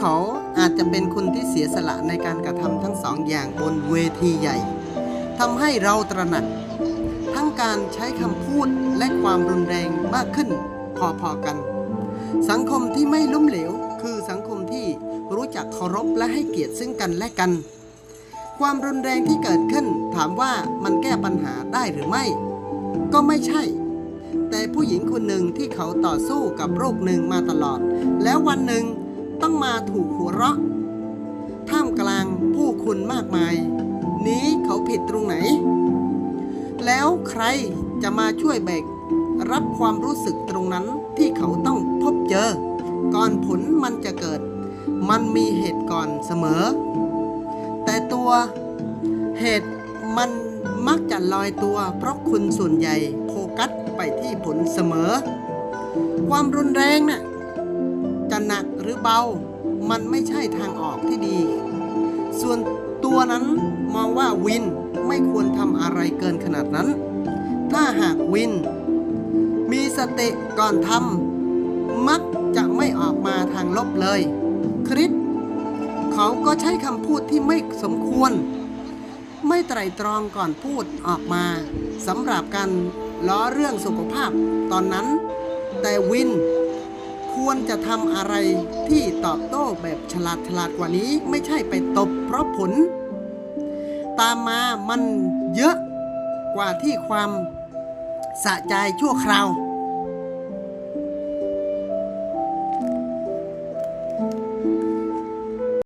เขาอาจจะเป็นคนที่เสียสละในการกระทำทั้งสองอย่างบนเวทีใหญ่ทำให้เราตระหนัก ทั้งการใช้คำพูดและความรุนแรงมากขึ้นพอๆกัน สังคมที่ไม่ล้มเหลว คือสังคมที่รู้จักเคารพและให้เกียรติซึ่งกันและกัน ความรุนแรงที่เกิดขึ้นถามว่ามันแก้ปัญหาได้หรือไม่ ก็ไม่ใช่แต่ผู้หญิงคนหนึ่งที่เขาต่อสู้กับโรคหนึ่งมาตลอด แล้ววันหนึ่ง ต้องมาถูกหัวเราะ ท่ามกลางผู้คนมากมาย นี้เขาผิดตรงไหน แล้วใครจะมาช่วยแบกรับความรู้สึกตรงนั้นที่เขาต้องพบเจอ ก่อนผลมันจะเกิด มันมีเหตุก่อนเสมอ แต่ตัวเหตุมันมักจะลอยตัวเพราะคุณส่วนใหญ่โฟกัสไปที่ผลเสมอ ความรุนแรงน่ะจะหนัก หรือเบา มันไม่ใช่ทางออกที่ดี ส่วนตัวนั้นมองว่าวินไม่ควรทำอะไรเกินขนาดนั้น ถ้าหากวิน มีสติก่อนทำมักจะไม่ออกมาทางลบเลย คริสเขาก็ใช้คำพูดที่ไม่สมควร ไม่ไตรตรองก่อนพูดออกมาสำหรับการล้อเรื่องสุขภาพตอนนั้น แต่วิน ควรจะทำอะไรที่ตอบโต้แบบฉลาดฉลาดกว่านี้ ไม่ใช่ไปตบเพราะผล ตามมามันเยอะกว่าที่ความสะใจชั่วคราว